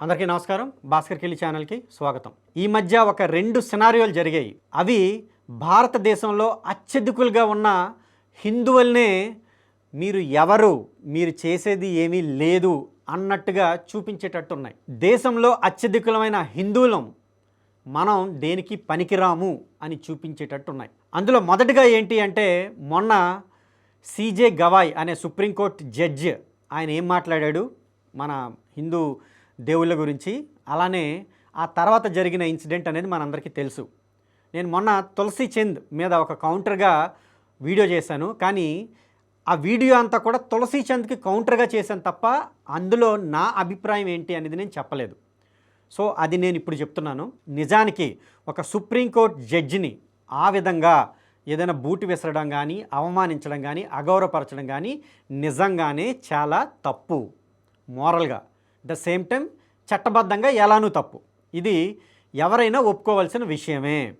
అందరికీ నమస్కారం. భాస్కర్ కిల్లి ఛానల్కి స్వాగతం. ఈ మధ్య ఒక రెండు సినారియోలు జరిగాయి. అవి భారతదేశంలో అత్యధికులుగా ఉన్న హిందువుల్నే మీరు ఎవరు మీరు చేసేది ఏమీ లేదు అన్నట్టుగా చూపించేటట్టు ఉన్నాయి దేశంలో అత్యధికులమైన హిందువులం మనం దేనికి పనికిరాము అని చూపించేటట్టు ఉన్నాయి అందులో మొదటగా ఏంటి అంటే మొన్న సీజే గవాయ్ అనే సుప్రీంకోర్టు జడ్జ్ ఆయన ఏం మాట్లాడాడు? మన హిందూ దేవుళ్ళ గురించి అలానే ఆ తర్వాత జరిగిన ఇన్సిడెంట్ అనేది మనందరికీ తెలుసు. నేను మొన్న తులసి చంద్ మీద ఒక కౌంటర్గా వీడియో చేశాను. కానీ ఆ వీడియో అంతా కూడా తులసి చంద్కి కౌంటర్గా చేశాను తప్ప అందులో నా అభిప్రాయం ఏంటి అనేది నేను చెప్పలేదు. సో అది నేను ఇప్పుడు చెప్తున్నాను. నిజానికి ఒక సుప్రీంకోర్టు జడ్జిని ఆ విధంగా ఏదైనా బూటు విసరడం కానీ అవమానించడం కానీ అగౌరవపరచడం కానీ నిజంగానే చాలా తప్పు. మోరల్గా. ద సేమ్ టైం చట్టబద్ధంగా ఎలానూ తప్పు. ఇది ఎవరైనా ఒప్పుకోవాల్సిన విషయమే.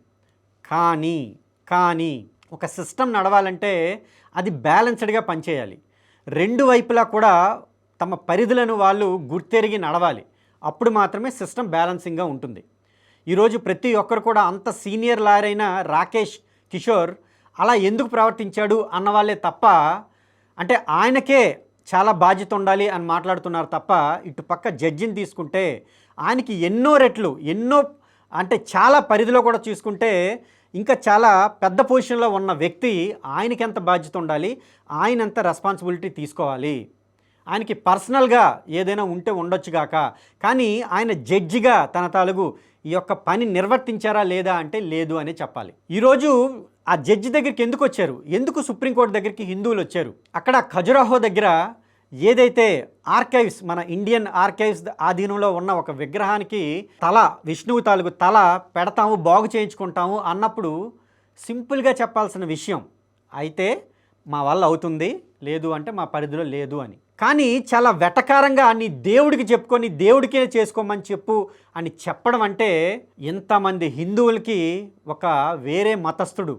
కానీ కానీ ఒక సిస్టమ్ నడవాలంటే అది బ్యాలెన్స్డ్గా పనిచేయాలి. రెండు వైపులా కూడా తమ పరిధులను వాళ్ళు గుర్తెరిగి నడవాలి. అప్పుడు మాత్రమే సిస్టమ్ బ్యాలెన్సింగ్గా ఉంటుంది. ఈరోజు ప్రతి ఒక్కరు కూడా అంత సీనియర్ లాయర్ అయిన రాకేష్ కిషోర్ అలా ఎందుకు ప్రవర్తించాడు అన్న వాళ్ళే తప్ప అంటే ఆయనకే చాలా బాధ్యత ఉండాలి అని మాట్లాడుతున్నారు తప్ప ఇటు పక్క జడ్జిని తీసుకుంటే ఆయనకి ఎన్నో రెట్లు ఎన్నో అంటే చాలా పరిధిలో కూడా చూసుకుంటే ఇంకా చాలా పెద్ద పొజిషన్లో ఉన్న వ్యక్తి ఆయనకి ఎంత బాధ్యత ఉండాలి ఆయన ఎంత రెస్పాన్సిబిలిటీ తీసుకోవాలి. ఆయనకి పర్సనల్గా ఏదైనా ఉంటే ఉండొచ్చుగాక కానీ ఆయన జడ్జిగా తన తాలూకు ఈ యొక్క పని నిర్వర్తించారా లేదా అంటే లేదు అనే చెప్పాలి. ఈరోజు ఆ జడ్జి దగ్గరికి ఎందుకు వచ్చారు? ఎందుకు సుప్రీంకోర్టు దగ్గరికి హిందువులు వచ్చారు? అక్కడ ఖజురాహో దగ్గర ఏదైతే ఆర్కైవ్స్ మన ఇండియన్ ఆర్కైవ్స్ ఆధీనంలో ఉన్న ఒక విగ్రహానికి తల విష్ణువు తాలూకు తల పెడతాము బాగు చేయించుకుంటాము అన్నప్పుడు సింపుల్గా చెప్పాల్సిన విషయం అయితే మా వల్ల అవుతుంది లేదు అంటే మా పరిధిలో లేదు అని. కానీ చాలా వెటకారంగా నీ దేవుడికి చెప్పుకొని దేవుడికే చేసుకోమని చెప్పు అని చెప్పడం అంటే ఇంతమంది హిందువులకి ఒక వేరే మతస్థుడు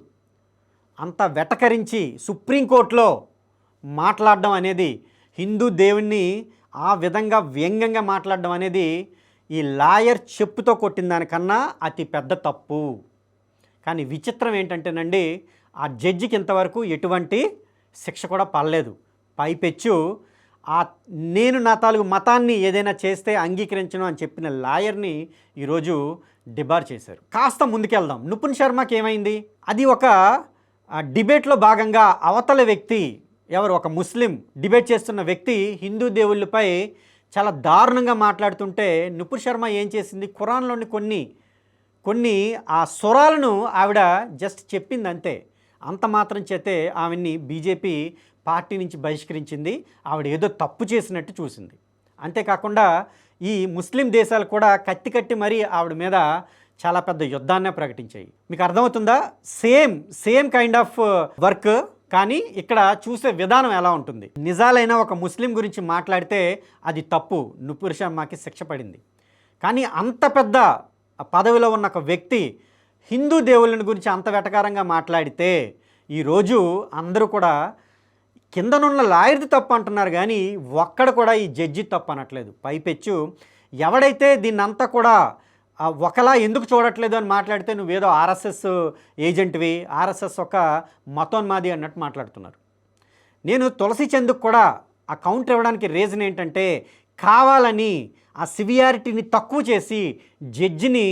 అంత వెటకరించి సుప్రీంకోర్టులో మాట్లాడడం అనేది హిందూ దేవుణ్ణి ఆ విధంగా వ్యంగ్యంగా మాట్లాడడం అనేది ఈ లాయర్ చెప్పుతో కొట్టిన దానికన్నా అతి పెద్ద తప్పు. కానీ విచిత్రం ఏంటంటేనండి ఆ జడ్జికి ఇంతవరకు ఎటువంటి శిక్ష కూడా పడలేదు. పైపెచ్చు ఆ నేను నా తాలూకు మతాన్ని ఏదైనా చేస్తే అంగీకరించను అని చెప్పిన లాయర్ని ఈరోజు డిబార్ చేశారు. కాస్త ముందుకెళ్దాం. నుపున్ శర్మకి ఏమైంది? అది ఒక డిబేట్లో భాగంగా అవతల వ్యక్తి ఎవరు ఒక ముస్లిం డిబేట్ చేస్తున్న వ్యక్తి హిందూ దేవుళ్ళపై చాలా దారుణంగా మాట్లాడుతుంటే నుపుర్ శర్మ ఏం చేసింది? ఖురాన్లోని కొన్ని కొన్ని ఆ స్వరాలను ఆవిడ జస్ట్ చెప్పింది అంతే అంత మాత్రం చేతే ఆమెని బీజేపీ పార్టీ నుంచి బహిష్కరించింది. ఆవిడ ఏదో తప్పు చేసినట్టు చూసింది. అంతేకాకుండా ఈ ముస్లిం దేశాలు కూడా కత్తి కట్టి మరీ ఆవిడ మీద చాలా పెద్ద యుద్ధాన్నే ప్రకటించాయి. మీకు అర్థమవుతుందా? Same same kind of work కానీ ఇక్కడ చూసే విధానం ఎలా ఉంటుంది? నిజాలైన ఒక ముస్లిం గురించి మాట్లాడితే అది తప్పు. నుపుర్ శర్మకి శిక్ష పడింది. కానీ అంత పెద్ద పదవిలో ఉన్న ఒక వ్యక్తి హిందూ దేవుళ్ళని గురించి అంత వెటకారంగా మాట్లాడితే ఈరోజు అందరూ కూడా కిందనున్న లాయర్ది తప్పు అంటున్నారు కానీ ఒక్కడ కూడా ఈ జడ్జి తప్పు అనట్లేదు పైపెచ్చు ఎవడైతే దీన్నంతా కూడా ఒకలా ఎందుకు చూడట్లేదు అని మాట్లాడితే నువ్వేదో ఆర్ఎస్ఎస్ ఏజెంట్వి ఆర్ఎస్ఎస్ ఒక మతోన్మాది అన్నట్టు మాట్లాడుతున్నారు. నేను తులసి చందుకు కూడా ఆ కౌంటర్ ఇవ్వడానికి రీజన్ ఏంటంటే కావాలని ఆ సివియారిటీని తక్కువ చేసి జడ్జిని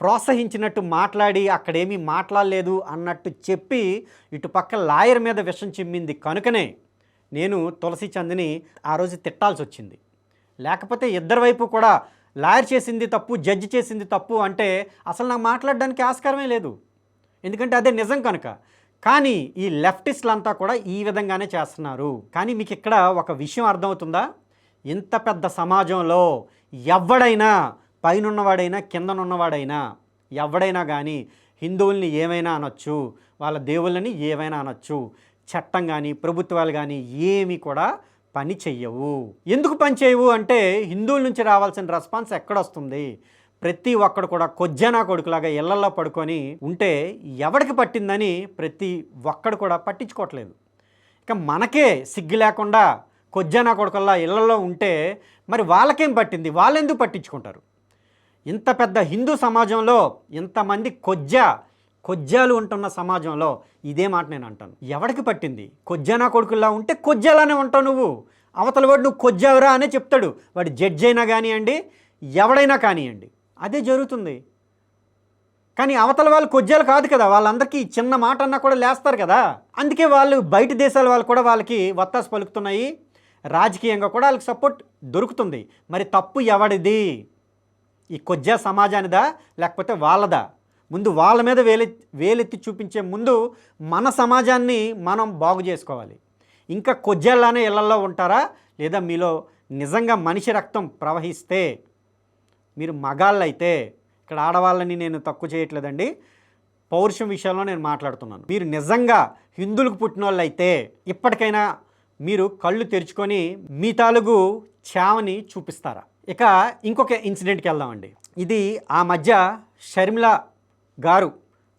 ప్రోత్సహించినట్టు మాట్లాడి అక్కడేమీ మాట్లాడలేదు అన్నట్టు చెప్పి ఇటు పక్క లాయర్ మీద విషం చిమ్మింది. కనుకనే నేను తులసి చంద్ని ఆ రోజు తిట్టాల్సి వచ్చింది. లేకపోతే ఇద్దరి వైపు కూడా లాయర్ చేసింది తప్పు జడ్జి చేసింది తప్పు అంటే అసలు నాకు మాట్లాడడానికి ఆస్కారమే లేదు. ఎందుకంటే అదే నిజం కనుక. కానీ ఈ లెఫ్టిస్టులంతా కూడా ఈ విధంగానే చేస్తున్నారు. కానీ మీకు ఇక్కడ ఒక విషయం అర్థమవుతుందా? ఇంత పెద్ద సమాజంలో ఎవడైనా పైనున్నవాడైనా కిందనున్నవాడైనా ఎవడైనా కానీ హిందువుల్ని ఏమైనా అనొచ్చు వాళ్ళ దేవుళ్ళని ఏమైనా అనొచ్చు చట్టం కానీ ప్రభుత్వాలు కానీ ఏమీ కూడా పని చెయ్యవు. ఎందుకు పని చేయవు అంటే హిందువుల నుంచి రావాల్సిన రెస్పాన్స్ ఎక్కడొస్తుంది? ప్రతి ఒక్కడు కూడా కొజ్జనా కొడుకులాగా ఇళ్ళల్లో పడుకొని ఉంటే ఎవడికి పట్టిందని ప్రతి ఒక్కడు కూడా పట్టించుకోవట్లేదు. ఇక మనకే సిగ్గు లేకుండా కొజ్జానా కొడుకుల్లా ఇళ్ళలో ఉంటే మరి వాళ్ళకేం పట్టింది? వాళ్ళెందుకు పట్టించుకుంటారు? ఇంత పెద్ద హిందూ సమాజంలో ఇంతమంది కొజ్జా కొజ్జాలు ఉంటున్న సమాజంలో ఇదే మాట నేను అంటాను. ఎవడికి పట్టింది? కొజ్జానా కొడుకులా ఉంటే కొజ్జాలానే ఉంటావు నువ్వు. అవతల వాడు నువ్వు కొజ్జావురా అనే చెప్తాడు. వాడు జడ్జి అయినా కానివ్వండి ఎవడైనా కానివ్వండి అదే జరుగుతుంది. కానీ అవతల వాళ్ళు కొజ్జాలు కాదు కదా వాళ్ళందరికీ చిన్న మాట అన్నా కూడా లేస్తారు కదా. అందుకే వాళ్ళు బయట దేశాల వాళ్ళు కూడా వాళ్ళకి వత్తాసు పలుకుతున్నాయి. రాజకీయంగా కూడా వాళ్ళకి సపోర్ట్ దొరుకుతుంది. మరి తప్పు ఎవడిది? ఈ కొజ్జా సమాజానిదా లేకపోతే వాళ్ళదా? ముందు వాళ్ళ మీద వేలె వేలెత్తి చూపించే ముందు మన సమాజాన్ని మనం బాగు చేసుకోవాలి. ఇంకా కొజ్జాల్లానే ఇళ్ళలో ఉంటారా? లేదా మీలో నిజంగా మనిషి రక్తం ప్రవహిస్తే మీరు మగాళ్ళైతే ఇక్కడ ఆడవాళ్ళని నేను తక్కువ చేయట్లేదండి పౌరుషం విషయంలో నేను మాట్లాడుతున్నాను. మీరు నిజంగా హిందువులకు పుట్టిన వాళ్ళు అయితే ఇప్పటికైనా మీరు కళ్ళు తెరుచుకొని మీ తాలుగు చావని చూపిస్తారా? ఇక ఇంకొక ఇన్సిడెంట్కి వెళ్దామండి. ఇది ఆ మధ్య షర్మిల గారు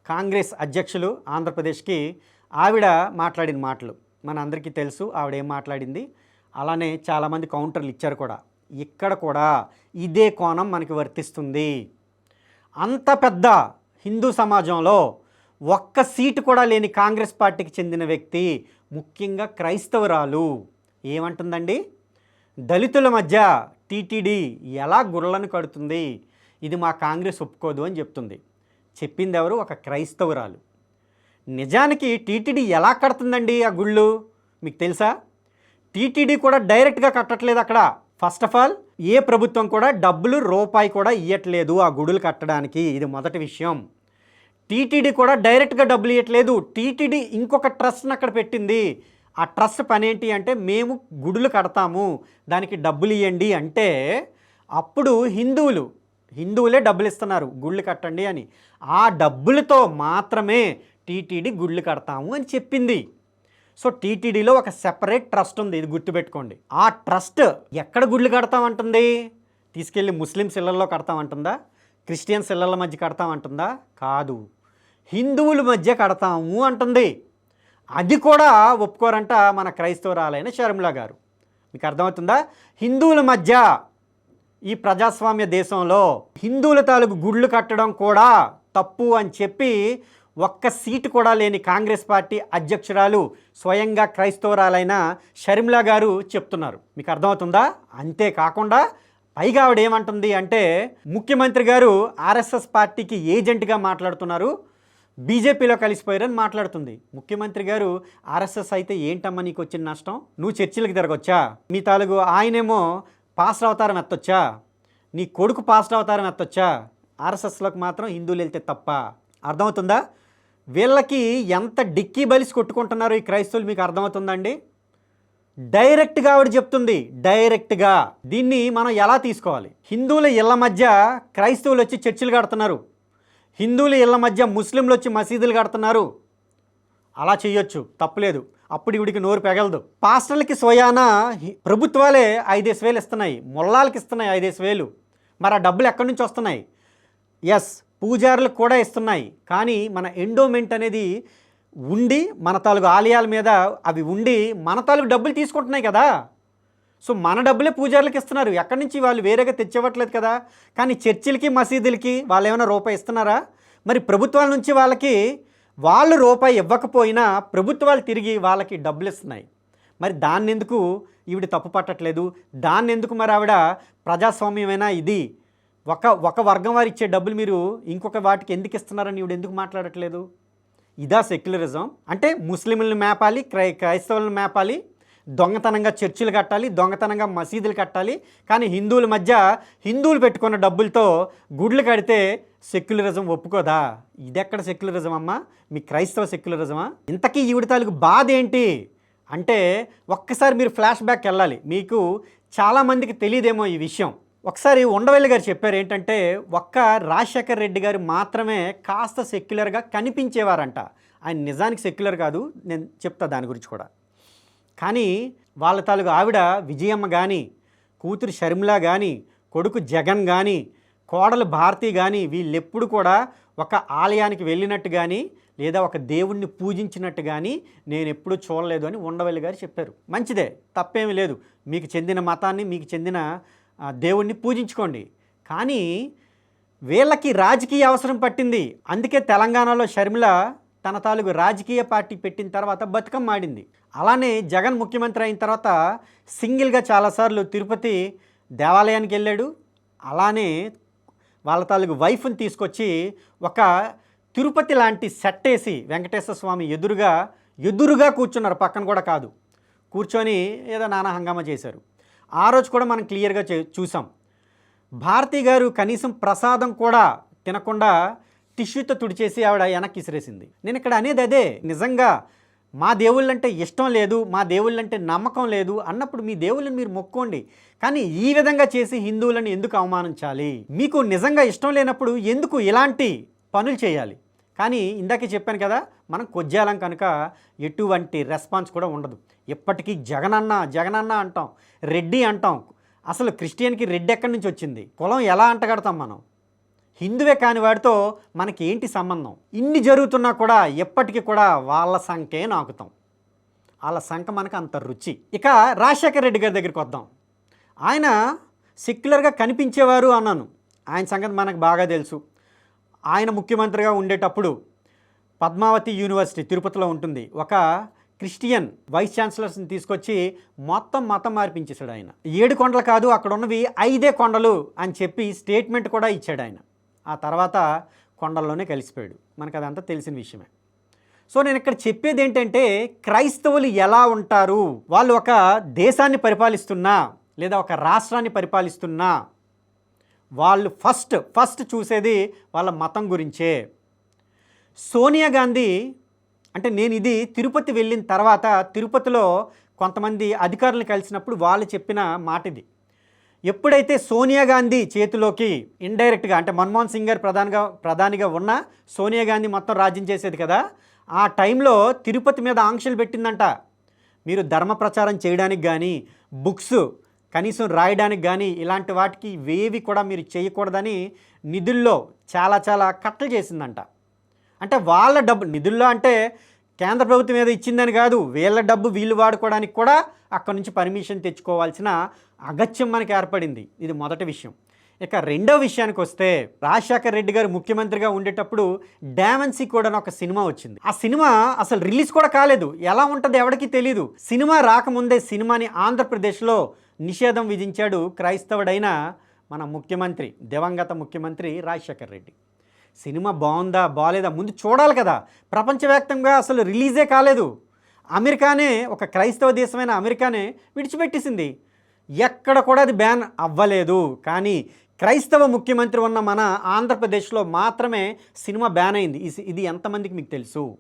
కాంగ్రెస్ అధ్యక్షులు ఆంధ్రప్రదేశ్కి ఆవిడ మాట్లాడిన మాటలు. మన అందరికీ తెలుసు ఆవిడ ఏం మాట్లాడింది. అలానే చాలామంది కౌంటర్లు ఇచ్చారు కూడా. ఇక్కడ కూడా ఇదే కోణం మనకి వర్తిస్తుంది. అంత పెద్ద హిందూ సమాజంలో ఒక్క సీటు కూడా లేని కాంగ్రెస్ పార్టీకి చెందిన వ్యక్తి ముఖ్యంగా క్రైస్తవురాలు. ఏమంటుందండి? దళితుల మధ్య టీటీడీ ఎలా గుర్రలను కడుతుంది? ఇది మా కాంగ్రెస్ ఒప్పుకోదు అని చెప్తుంది. చెప్పింది ఎవరు ఒక క్రైస్తవురాలు. నిజానికి టీటీడీ ఎలా కడుతుందండి ఆ గుళ్ళు? మీకు తెలుసా? టీటీడీ కూడా డైరెక్ట్గా కట్టట్లేదు అక్కడ. ఫస్ట్ ఆఫ్ ఆల్ ఏ ప్రభుత్వం కూడా డబ్బులు రూపాయి కూడా ఇవ్వట్లేదు ఆ గుడులు కట్టడానికి. ఇది మొదటి విషయం. టీటీడీ కూడా డైరెక్ట్గా డబ్బులు ఇవ్వట్లేదు టీటీడీ ఇంకొక ట్రస్ట్ని అక్కడ పెట్టింది. ఆ ట్రస్ట్ పని ఏంటి అంటే మేము గుడులు కడతాము దానికి డబ్బులు ఇవ్వండి అంటే అప్పుడు హిందువులు హిందువులే డబ్బులు ఇస్తున్నారు గుళ్ళు కట్టండి అని. ఆ డబ్బులతో మాత్రమే టీటీడీ గుళ్ళు కడతాము అని చెప్పింది. సో టీటీడీలో ఒక సెపరేట్ ట్రస్ట్ ఉంది ఇది గుర్తుపెట్టుకోండి. ఆ ట్రస్ట్ ఎక్కడ గుళ్ళు కడతామంటుంది? తీసుకెళ్ళి ముస్లిమ్స్ ఇళ్ళలో కడతామంటుందా? క్రిస్టియన్స్ ఇళ్ళ మధ్య కడతామంటుందా? కాదు. హిందువుల మధ్య కడతాము అంటుంది. అది కూడా ఒప్పుకోరంట మన క్రైస్తవరాలైన షర్మిల గారు. మీకు అర్థమవుతుందా? హిందువుల మధ్య ఈ ప్రజాస్వామ్య దేశంలో హిందువుల తాలూకు గుళ్ళు కట్టడం కూడా తప్పు అని చెప్పి ఒక్క సీటు కూడా లేని కాంగ్రెస్ పార్టీ అధ్యక్షురాలు స్వయంగా క్రైస్తవురాలైన షర్మిల గారు చెప్తున్నారు. మీకు అర్థమవుతుందా? అంతేకాకుండా పైగా ఆవిడ ఏమంటుంది అంటే ముఖ్యమంత్రి గారు ఆర్ఎస్ఎస్ పార్టీకి ఏజెంట్గా మాట్లాడుతున్నారు. బీజేపీలో కలిసిపోయారని మాట్లాడుతుంది. ముఖ్యమంత్రి గారు ఆర్ఎస్ఎస్ అయితే ఏంటమ్మా నీకు వచ్చిన నష్టం? నువ్వు చర్చిలకు తిరగొచ్చా? మీ తాలూకు ఆయనేమో పాస్టర్ అవతారం ఎత్తొచ్చా నీ కొడుకు పాస్టర్ అవతారం ఎత్తొచ్చా ఆర్ఎస్ఎస్లోకి మాత్రం హిందువులు వెళ్తే తప్ప. అర్థమవుతుందా? వీళ్ళకి ఎంత డిక్కీ బలిసి కొట్టుకుంటున్నారో ఈ క్రైస్తవులు మీకు అర్థమవుతుందండి డైరెక్ట్గా ఆవిడ చెప్తుంది డైరెక్ట్గా. దీన్ని మనం ఎలా తీసుకోవాలి? హిందువుల ఇళ్ళ మధ్య క్రైస్తవులు వచ్చి చర్చిలు కడుతున్నారు. హిందువుల ఇళ్ళ మధ్య ముస్లింలు వచ్చి మసీదులు కడుతున్నారు. అలా చేయొచ్చు తప్పులేదు. అప్పుడు ఇవిడికి నోరు పెగలదు. పాస్టర్లకి స్వయాన ప్రభుత్వాలే ఐదేసి వేలు ఇస్తున్నాయి. ముల్లాలకి ఇస్తున్నాయి ఐదేసి వేలు. మరి ఆ డబ్బులు ఎక్కడి నుంచి వస్తున్నాయి? ఎస్ పూజారులకు కూడా ఇస్తున్నాయి. కానీ మన ఎండోమెంట్ అనేది ఉండి మన తాలూకు ఆలయాల మీద అవి ఉండి మన తాలూకు డబ్బులు తీసుకుంటున్నాయి కదా. సో మన డబ్బులే పూజారులకు ఇస్తున్నారు. ఎక్కడి నుంచి వాళ్ళు వేరేగా తెచ్చివ్వట్లేదు కదా? కానీ చర్చిలకి మసీదులకి వాళ్ళు ఏమైనా రూపాయి ఇస్తున్నారా? మరి ప్రభుత్వాల నుంచి వాళ్ళకి వాళ్ళు రూపాయి ఇవ్వకపోయినా ప్రభుత్వాలు తిరిగి వాళ్ళకి డబ్బులు ఇస్తున్నాయి. మరి దాన్ని ఎందుకు ఈవిడ తప్పు పట్టట్లేదు? దాన్ని ఎందుకు మరి ఆవిడ ప్రజాస్వామ్యమైనా ఇది? ఒక ఒక వర్గం వారు ఇచ్చే డబ్బులు మీరు ఇంకొక వాటికి ఎందుకు ఇస్తున్నారని ఈవిడ ఎందుకు మాట్లాడట్లేదు? ఇదా సెక్యులరిజం. అంటే ముస్లింలను మేపాలి క్రై క్రైస్తవులను మేపాలి దొంగతనంగా చర్చిలు కట్టాలి దొంగతనంగా మసీదులు కట్టాలి. కానీ హిందువుల మధ్య హిందువులు పెట్టుకున్న డబ్బులతో గుడ్లు కడితే సెక్యులరిజం ఒప్పుకోదా? ఇదెక్కడ సెక్యులరిజం అమ్మా? మీ క్రైస్తవ సెక్యులరిజమా? ఇంతకీ ఈవిడ తాలూకు బాధ ఏంటి? అంటే ఒక్కసారి మీరు ఫ్లాష్ బ్యాక్ వెళ్ళాలి. మీకు చాలామందికి తెలియదేమో ఈ విషయం. ఒకసారి ఉండవల్లి గారు చెప్పారు ఏంటంటే ఒక్క రాజశేఖర్ రెడ్డి గారు మాత్రమే కాస్త సెక్యులర్గా కనిపించేవారంట. ఆయన నిజానికి సెక్యులర్ కాదు. నేను చెప్తా దాని గురించి కూడా. కానీ వాళ్ళ తాలూకు ఆవిడ విజయమ్మ కానీ కూతురు షర్మిల కానీ కొడుకు జగన్ కానీ కోడలు భారతి కానీ వీళ్ళెప్పుడు కూడా ఒక ఆలయానికి వెళ్ళినట్టు కానీ లేదా ఒక దేవుణ్ణి పూజించినట్టు కానీ నేను ఎప్పుడూ చూడలేదు అని ఉండవల్లి గారు చెప్పారు. మంచిదే తప్పేమీ లేదు. మీకు చెందిన మతాన్ని మీకు చెందిన దేవుణ్ణి పూజించుకోండి. కానీ వీళ్ళకి రాజకీయ అవసరం పట్టింది. అందుకే తెలంగాణలో షర్మిల తన తాలూకు రాజకీయ పార్టీ పెట్టిన తర్వాత బతుకమ్మ ఆడింది. అలానే జగన్ ముఖ్యమంత్రి అయిన తర్వాత సింగిల్గా చాలాసార్లు తిరుపతి దేవాలయానికి వెళ్ళాడు. అలానే వాళ్ళ తాలూకు వైఫ్ని తీసుకొచ్చి ఒక తిరుపతి లాంటి సెట్ వేసి వెంకటేశ్వర స్వామి ఎదురుగా ఎదురుగా కూర్చున్నారు. పక్కన కూడా కాదు. కూర్చొని ఏదో నానా హంగామా చేశారు. ఆ రోజు కూడా మనం క్లియర్గా చే చూసాం. భారతి గారు కనీసం ప్రసాదం కూడా తినకుండా టిష్యూతో తుడిచేసి ఆవిడ వెనక్కి ఇసిరేసింది. నేను ఇక్కడ అనేది అదే నిజంగా మా దేవుళ్ళంటే ఇష్టం లేదు మా దేవుళ్ళంటే నమ్మకం లేదు అన్నప్పుడు మీ దేవుళ్ళని మీరు మొక్కోండి. కానీ ఈ విధంగా చేసి హిందువులను ఎందుకు అవమానించాలి? మీకు నిజంగా ఇష్టం లేనప్పుడు ఎందుకు ఇలాంటి పనులు చేయాలి? కానీ ఇందాకే చెప్పాను కదా మనం కొజ్జాలం కనుక ఎటువంటి రెస్పాన్స్ కూడా ఉండదు. ఎప్పటికీ జగనన్న జగనన్న అంటాం రెడ్డి అంటాం. అసలు క్రిస్టియన్కి రెడ్డి ఎక్కడి నుంచి వచ్చింది? కులం ఎలా అంటగడతాం మనం? హిందువే కాని వాడితో మనకి ఏంటి సంబంధం? ఇన్ని జరుగుతున్నా కూడా ఎప్పటికీ కూడా వాళ్ళ సంఖ్యే నాకుతాం. వాళ్ళ సంఖ మనకు అంత రుచి. ఇక రాజశేఖర రెడ్డి గారి దగ్గరికి వద్దాం. ఆయన సెక్యులర్గా కనిపించేవారు అన్నాను. ఆయన సంగతి మనకు బాగా తెలుసు. ఆయన ముఖ్యమంత్రిగా ఉండేటప్పుడు పద్మావతి యూనివర్సిటీ తిరుపతిలో ఉంటుంది. ఒక క్రిస్టియన్ వైస్ ఛాన్సలర్స్ని తీసుకొచ్చి మొత్తం మతం మార్పించేశాడు ఆయన. ఏడు కొండలు కాదు అక్కడ ఉన్నవి ఐదే కొండలు అని చెప్పి స్టేట్మెంట్ కూడా ఇచ్చాడు ఆయన. ఆ తర్వాత కొండల్లోనే కలిసిపోయాడు. మనకు అదంతా తెలిసిన విషయమే. సో నేను ఇక్కడ చెప్పేది ఏంటంటే క్రైస్తవులు ఎలా ఉంటారు? వాళ్ళు ఒక దేశాన్ని పరిపాలిస్తున్నా లేదా ఒక రాష్ట్రాన్ని పరిపాలిస్తున్నా వాళ్ళు ఫస్ట్ ఫస్ట్ చూసేది వాళ్ళ మతం గురించే. సోనియా గాంధీ అంటే నేను ఇది తిరుపతి వెళ్ళిన తర్వాత తిరుపతిలో కొంతమంది అధికారులు కలిసినప్పుడు వాళ్ళు చెప్పిన మాట ఇది ఎప్పుడైతే సోనియా గాంధీ చేతిలోకి ఇండైరెక్ట్గా అంటే మన్మోహన్ సింగ్ గారు ప్రధానిగా ప్రధానిగా ఉన్న సోనియా గాంధీ మొత్తం రాజ్యం చేసేది కదా ఆ టైంలో తిరుపతి మీద ఆంక్షలు పెట్టిందంట. మీరు ధర్మ ప్రచారం చేయడానికి కానీ బుక్స్ కనీసం రాయడానికి కానీ ఇలాంటి వాటికి వేవి కూడా మీరు చేయకూడదని నిధుల్లో చాలా చాలా కట్టలు చేసిందంట. అంటే వాళ్ళ డబ్బు నిధుల్లో అంటే కేంద్ర ప్రభుత్వం ఏదో ఇచ్చిందని కాదు వీళ్ళ డబ్బు వీళ్ళు వాడుకోవడానికి కూడా అక్కడ నుంచి పర్మిషన్ తెచ్చుకోవాల్సిన అగత్యం మనకి ఏర్పడింది. ఇది మొదటి విషయం. ఇక రెండో విషయానికి వస్తే రాజశేఖర్ రెడ్డి గారు ముఖ్యమంత్రిగా ఉండేటప్పుడు డామెన్సీ కూడా ఒక సినిమా వచ్చింది. ఆ సినిమా అసలు రిలీజ్ కూడా కాలేదు. ఎలా ఉంటుంది ఎవరికి తెలియదు సినిమా రాకముందే సినిమాని ఆంధ్రప్రదేశ్లో నిషేధం విధించాడు క్రైస్తవుడైన మన ముఖ్యమంత్రి దివంగత ముఖ్యమంత్రి రాజశేఖర్ రెడ్డి. సినిమా బాగుందా బాగాలేదా ముందు చూడాలి కదా. ప్రపంచవ్యాప్తంగా అసలు రిలీజే కాలేదు. అమెరికానే ఒక క్రైస్తవ దేశమైన అమెరికానే విడిచిపెట్టేసింది. ఎక్కడ కూడా అది బ్యాన్ అవ్వలేదు. కానీ క్రైస్తవ ముఖ్యమంత్రి ఉన్న మన ఆంధ్రప్రదేశ్లో మాత్రమే సినిమా బ్యాన్ అయింది. ఇది- ఇది ఎంతమందికి మీకు తెలుసు?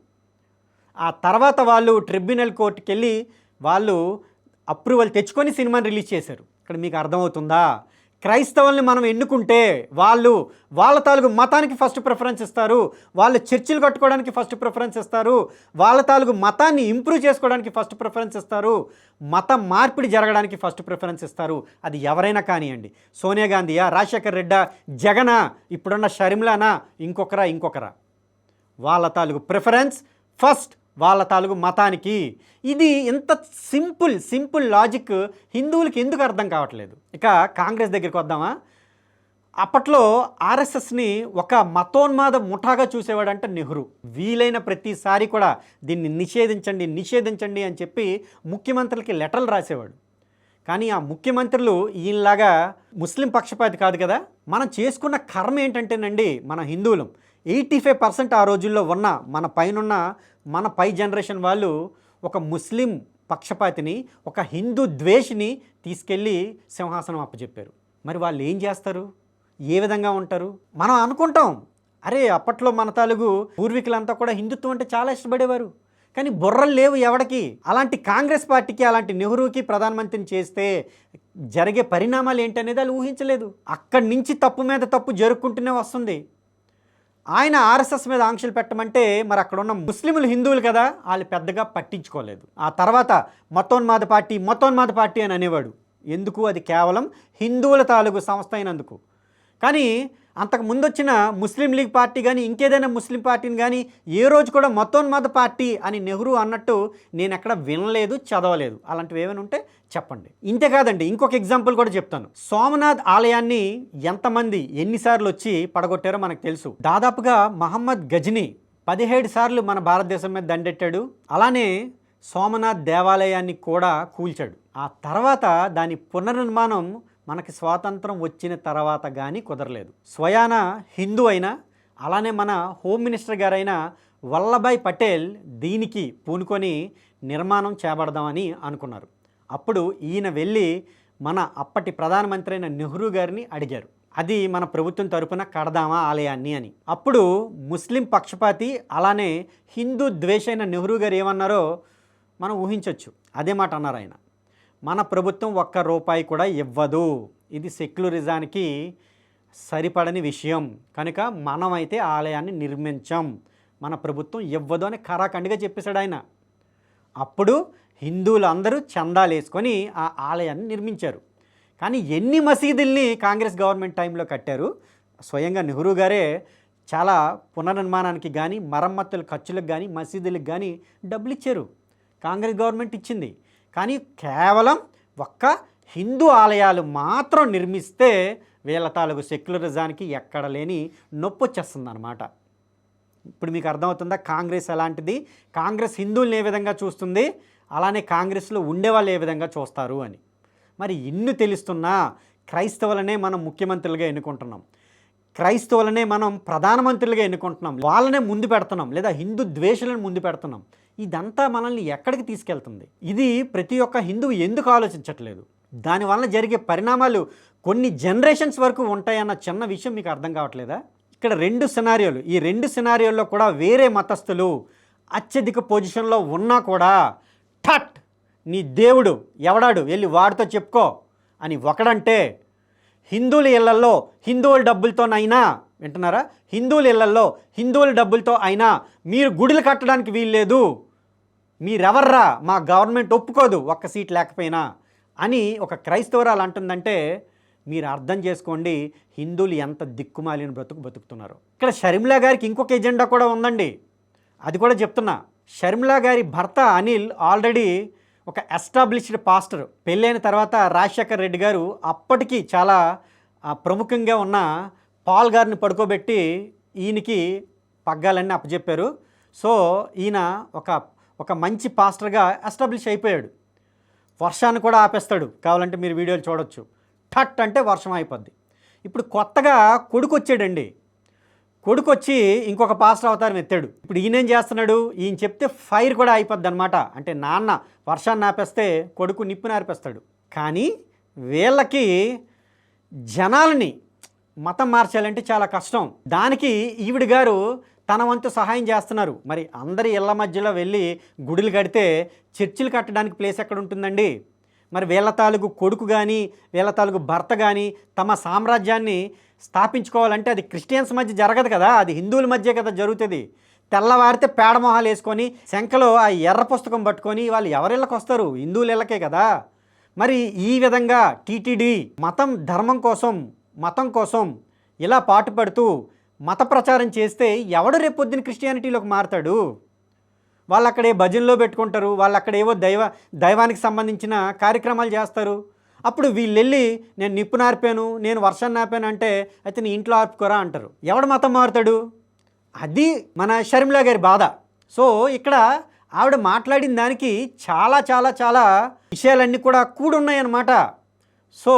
ఆ తర్వాత వాళ్ళు ట్రిబ్యునల్ కోర్టుకి వెళ్ళి వాళ్ళు అప్రూవల్ తెచ్చుకొని సినిమాని రిలీజ్ చేశారు. ఇక్కడ మీకు అర్థమవుతుందా? క్రైస్తవుల్ని మనం ఎన్నుకుంటే వాళ్ళు వాళ్ళ తాలూకు మతానికి ఫస్ట్ ప్రిఫరెన్స్ ఇస్తారు వాళ్ళు చర్చిలు కట్టుకోవడానికి ఫస్ట్ ప్రిఫరెన్స్ ఇస్తారు వాళ్ళ తాలూకు మతాన్ని ఇంప్రూవ్ చేసుకోవడానికి ఫస్ట్ ప్రిఫరెన్స్ ఇస్తారు మత మార్పిడి జరగడానికి ఫస్ట్ ప్రిఫరెన్స్ ఇస్తారు. అది ఎవరైనా కానివ్వండి. సోనియా గాంధీయా రాజశేఖర్ రెడ్డా జగనా ఇప్పుడున్న షర్మిలానా ఇంకొకరా ఇంకొకరా. వాళ్ళ తాలూకు ప్రిఫరెన్స్ ఫస్ట్ వాళ్ళ తాలూకు మతానికి. ఇది ఇంత సింపుల్ సింపుల్ లాజిక్ హిందువులకి ఎందుకు అర్థం కావట్లేదు? ఇక కాంగ్రెస్ దగ్గరికి వద్దామా? అప్పట్లో ఆర్ఎస్ఎస్ని ఒక మతోన్మాద ముఠాగా చూసేవాడంటే నెహ్రూ. వీలైన ప్రతిసారి కూడా దీన్ని నిషేధించండి నిషేధించండి అని చెప్పి ముఖ్యమంత్రులకి లెటర్లు రాసేవాడు. కానీ ఆ ముఖ్యమంత్రులు ఈయనలాగా ముస్లిం పక్షపాతి కాదు కదా? మనం చేసుకున్న కర్మ ఏంటంటేనండి మన హిందువులం. ఎయిటీ ఫైవ్ పర్సెంట్ ఆ రోజుల్లో ఉన్న మన పైనున్న మన పై జనరేషన్ వాళ్ళు ఒక ముస్లిం పక్షపాతిని ఒక హిందూ ద్వేషిని తీసుకెళ్ళి సింహాసనం అప్పచెప్పారు. మరి వాళ్ళు ఏం చేస్తారు? ఏ విధంగా ఉంటారు? మనం అనుకుంటాం అరే అప్పట్లో మన తాలూకు పూర్వీకులంతా కూడా హిందుత్వం అంటే చాలా ఇష్టపడేవారు. కానీ బుర్రలు లేవు ఎవడికి? అలాంటి కాంగ్రెస్ పార్టీకి అలాంటి నెహ్రూకి ప్రధానమంత్రిని చేస్తే జరిగే పరిణామాలు ఏంటనేది వాళ్ళు ఊహించలేదు. అక్కడి నుంచి తప్పు మీద తప్పు జరుపుకుంటూనే వస్తుంది. ఆయన ఆర్ఎస్ఎస్ మీద ఆంక్షలు పెట్టమంటే మరి అక్కడ ఉన్న ముస్లింలు హిందువులు కదా వాళ్ళు పెద్దగా పట్టించుకోలేదు. ఆ తర్వాత మతోన్మాద పార్టీ మతోన్మాద పార్టీ అని అనేవాడు. ఎందుకు? అది కేవలం హిందువుల తాలూకు సంస్థ అయినందుకు. కానీ అంతకు ముందు వచ్చిన ముస్లిం లీగ్ పార్టీ కానీ ఇంకేదైనా ముస్లిం పార్టీని కానీ ఏ రోజు కూడా మతోన్మాద పార్టీ అని నెహ్రూ అన్నట్టు నేను ఎక్కడ వినలేదు చదవలేదు. అలాంటివి ఏమైనా ఉంటే చెప్పండి. ఇంతే కాదండి ఇంకొక ఎగ్జాంపుల్ కూడా చెప్తాను. సోమనాథ్ ఆలయాన్ని ఎంతమంది ఎన్నిసార్లు వచ్చి పడగొట్టారో మనకు తెలుసు. దాదాపుగా మహమ్మద్ గజ్ని పదిహేడు సార్లు మన భారతదేశం మీద దండెట్టాడు. అలానే సోమనాథ్ దేవాలయాన్ని కూడా కూల్చాడు. ఆ తర్వాత దాని పునర్నిర్మాణం మనకి స్వాతంత్రం వచ్చిన తర్వాత కానీ కుదరలేదు. స్వయాన హిందూ అయినా అలానే మన హోమ్ మినిస్టర్ గారైన వల్లభాయ్ పటేల్ దీనికి పూనుకొని నిర్మాణం చేపడదామని అనుకున్నారు. అప్పుడు ఈయన వెళ్ళి మన అప్పటి ప్రధానమంత్రి అయిన నెహ్రూ గారిని అడిగారు. అది మన ప్రభుత్వం తరపున కడదామా ఆలయాన్ని అని. అప్పుడు ముస్లిం పక్షపాతి అలానే హిందూ ద్వేషైన నెహ్రూ గారు ఏమన్నారో మనం ఊహించవచ్చు అదే మాట అన్నారు ఆయన. మన ప్రభుత్వం ఒక్క రూపాయి కూడా ఇవ్వదు. ఇది సెక్యులరిజానికి సరిపడని విషయం. కనుక మనమైతే ఆలయాన్ని నిర్మించం. మన ప్రభుత్వం ఇవ్వదు అని ఖరాఖండిగా చెప్పేశాడు ఆయన. అప్పుడు హిందువులు అందరూ చందాలు వేసుకొని ఆ ఆలయాన్ని నిర్మించారు. కానీ ఎన్ని మసీదుల్ని కాంగ్రెస్ గవర్నమెంట్ టైంలో కట్టారు? స్వయంగా నెహ్రూ గారే చాలా పునర్నిర్మాణానికి కానీ మరమ్మతుల ఖర్చులకు కానీ మసీదులకు కానీ డబ్బులు ఇచ్చారు కాంగ్రెస్ గవర్నమెంట్ ఇచ్చింది. కానీ కేవలం ఒక్క హిందూ ఆలయాలు మాత్రం నిర్మిస్తే వీళ్ళ తాలూకు సెక్యులరిజానికి ఎక్కడ లేని నొప్పి వచ్చేస్తుంది అనమాట ఇప్పుడు మీకు అర్థమవుతుందా? కాంగ్రెస్ ఎలాంటిది? కాంగ్రెస్ హిందువుల్ని ఏ విధంగా చూస్తుంది? అలానే కాంగ్రెస్లో ఉండేవాళ్ళు ఏ విధంగా చూస్తారు అని. మరి ఇన్ని తెలుస్తున్నా క్రైస్తవులనే మనం ముఖ్యమంత్రులుగా ఎన్నుకుంటున్నాం. క్రైస్తవులనే మనం ప్రధానమంత్రులుగా ఎన్నుకుంటున్నాం. వాళ్ళనే ముందు పెడుతున్నాం. లేదా హిందూ ద్వేషులను ముందు పెడుతున్నాం. ఇదంతా మనల్ని ఎక్కడికి తీసుకెళ్తుంది? ఇది ప్రతి ఒక్క హిందువు ఎందుకు ఆలోచించట్లేదు? దానివల్ల జరిగే పరిణామాలు కొన్ని జనరేషన్స్ వరకు ఉంటాయన్న చిన్న విషయం మీకు అర్థం కావట్లేదా? ఇక్కడ రెండు సినారియోలు ఈ రెండు సినారియోల్లో కూడా వేరే మతస్థులు అత్యధిక పొజిషన్లో ఉన్నా కూడా ఠట్! నీ దేవుడు ఎవడాడు? వెళ్ళి వాడితో చెప్పుకో అని ఒకడంటే హిందువుల ఇళ్ళల్లో హిందువుల డబ్బులతోనైనా వింటున్నారా? హిందువుల ఇళ్ళల్లో హిందువుల డబ్బులతో అయినా మీరు గుడులు కట్టడానికి వీల్లేదు. మీరెవర్రా? మా గవర్నమెంట్ ఒప్పుకోదు ఒక్క సీట్ లేకపోయినా అని ఒక క్రైస్తవరాలు అంటుందంటే మీరు అర్థం చేసుకోండి హిందువులు ఎంత దిక్కుమాలిన బ్రతుకు బతుకుతున్నారు. ఇక్కడ షర్మిలా గారికి ఇంకొక ఎజెండా కూడా ఉందండి. అది కూడా చెప్తున్నా. షర్మిలా గారి భర్త అనిల్ ఆల్రెడీ ఒక ఎస్టాబ్లిష్డ్ పాస్టర్. పెళ్ళైన తర్వాత రాజశేఖర్ రెడ్డి గారు అప్పటికి చాలా ప్రముఖంగా ఉన్న పాల్ గారిని పడుకోబెట్టి ఈయనకి పగ్గాలన్నీ అప్పచెప్పారు సో ఈయన ఒక ఒక మంచి పాస్టర్గా ఎస్టాబ్లిష్ అయిపోయాడు. వర్షాన్ని కూడా ఆపేస్తాడు. కావాలంటే మీరు వీడియోలు చూడొచ్చు. ఠట్ అంటే వర్షం అయిపోద్ది. ఇప్పుడు కొత్తగా కొడుకు వచ్చాడండి కొడుకు వచ్చి ఇంకొక పాస్టర్ అవతారం ఎత్తాడు. ఇప్పుడు ఈయనేం చేస్తున్నాడు? ఈయన చెప్తే ఫైర్ కూడా అయిపోద్ది అనమాట అంటే నాన్న వర్షాన్ని ఆపేస్తే కొడుకు నిప్పు ఆర్పేస్తాడు. కానీ వీళ్ళకి జనాలని మతం మార్చాలంటే చాలా కష్టం. దానికి ఈవిడ గారు తన వంతు సహాయం చేస్తున్నారు. మరి అందరి ఇళ్ళ మధ్యలో వెళ్ళి గుడులు కడితే చర్చిలు కట్టడానికి ప్లేస్ ఎక్కడ ఉంటుందండి? మరి వీళ్ళ తాలూకు కొడుకు కానీ వీళ్ళ తాలూకు భర్త కానీ తమ సామ్రాజ్యాన్ని స్థాపించుకోవాలంటే అది క్రిస్టియన్స్ మధ్య జరగదు కదా. అది హిందువుల మధ్య కదా జరుగుతుంది. తెల్లవారితే పేడమొహాలు వేసుకొని శంఖలో ఆ ఎర్ర పుస్తకం పట్టుకొని వాళ్ళు ఎవరిళ్ళకి వస్తారు? హిందువుల ఇళ్ళకే కదా. మరి ఈ విధంగా టీటీడీ మతం ధర్మం కోసం మతం కోసం ఇలా పాటుపడుతూ మత ప్రచారం చేస్తే ఎవడు రేపొద్దున క్రిస్టియానిటీలోకి మారతాడు? వాళ్ళు అక్కడే భజనలో పెట్టుకుంటారు వాళ్ళు అక్కడ ఏవో దైవ దైవానికి సంబంధించిన కార్యక్రమాలు చేస్తారు. అప్పుడు వీళ్ళు వెళ్ళి నేను నిప్పు నార్పాను నేను వర్షాన్ని నాపాను అంటే అయితే నీ ఇంట్లో ఆర్పుకోరా అంటారు. ఎవడు మతం మారుతాడు? అది మన షర్మిలా గారి బాధ. సో ఇక్కడ ఆవిడ మాట్లాడిన దానికి చాలా చాలా చాలా విషయాలన్నీ కూడా కూడున్నాయన్నమాట. సో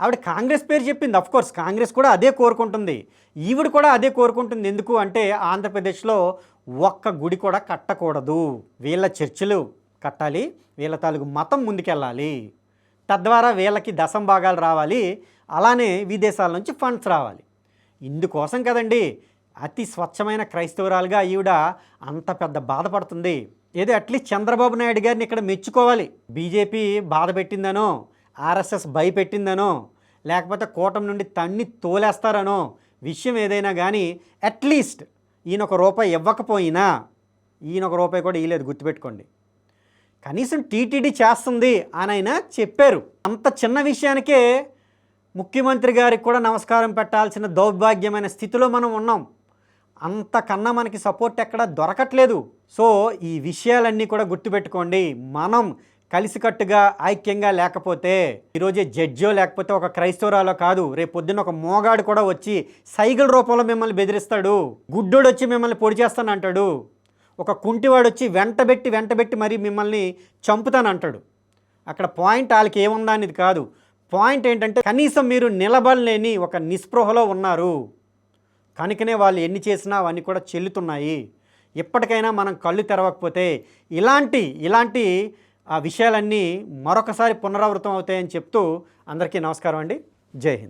ఆవిడ కాంగ్రెస్ పేరు చెప్పింది. అఫ్కోర్స్ కాంగ్రెస్ కూడా అదే కోరుకుంటుంది. ఈవిడ కూడా అదే కోరుకుంటుంది. ఎందుకు అంటే ఆంధ్రప్రదేశ్లో ఒక్క గుడి కూడా కట్టకూడదు. వీళ్ళ చర్చిలు కట్టాలి. వీళ్ళ తాలూకు మతం ముందుకెళ్ళాలి. తద్వారా వీళ్ళకి దశం భాగాలు రావాలి. అలానే విదేశాల నుంచి ఫండ్స్ రావాలి. ఇందుకోసం కదండి అతి స్వచ్ఛమైన క్రైస్తవురాలుగా ఈవిడ అంత పెద్ద బాధపడుతుంది. ఏదో అట్లీస్ట్ చంద్రబాబు నాయుడు గారిని ఇక్కడ మెచ్చుకోవాలి. బీజేపీ బాధ పెట్టిందనో ఆర్ఎస్ఎస్ భయపెట్టిందనో లేకపోతే కూటమి నుండి తన్ని తోలేస్తారనో విషయం ఏదైనా కానీ అట్లీస్ట్ ఈయన ఒక రూపాయి ఇవ్వకపోయినా ఈయన ఒక రూపాయి కూడా ఇవ్వలేదు గుర్తుపెట్టుకోండి. కనీసం టీటీడీ చేస్తుంది అని ఆయన చెప్పారు. అంత చిన్న విషయానికే ముఖ్యమంత్రి గారికి కూడా నమస్కారం పెట్టాల్సిన దౌర్భాగ్యమైన స్థితిలో మనం ఉన్నాం. అంతకన్నా మనకి సపోర్ట్ ఎక్కడ దొరకట్లేదు. సో ఈ విషయాలన్నీ కూడా గుర్తుపెట్టుకోండి. మనం కలిసికట్టుగా ఐక్యంగా లేకపోతే ఈరోజే జడ్జో లేకపోతే ఒక క్రైస్తవరాలో కాదు. రేపు పొద్దున్న ఒక మోగాడు కూడా వచ్చి సైకిల్ రూపంలో మిమ్మల్ని బెదిరిస్తాడు. గుడ్డోడు వచ్చి మిమ్మల్ని పొడి చేస్తానంటాడు ఒక కుంటివాడు వచ్చి వెంటబెట్టి వెంటబెట్టి మరి మిమ్మల్ని చంపుతానంటాడు. అక్కడ పాయింట్ వాళ్ళకి ఏముందా అనేది కాదు. పాయింట్ ఏంటంటే కనీసం మీరు నిలబడలేని ఒక నిస్పృహలో ఉన్నారు. కనుకనే వాళ్ళు ఎన్ని చేసినా అవన్నీ కూడా చెల్లుతున్నాయి. ఇప్పటికైనా మనం కళ్ళు తెరవకపోతే ఇలాంటి ఇలాంటి ఆ విషయాలన్నీ మరొకసారి పునరావృతం అవుతాయని చెప్తూ అందరికీ నమస్కారం అండి. జై హింద్.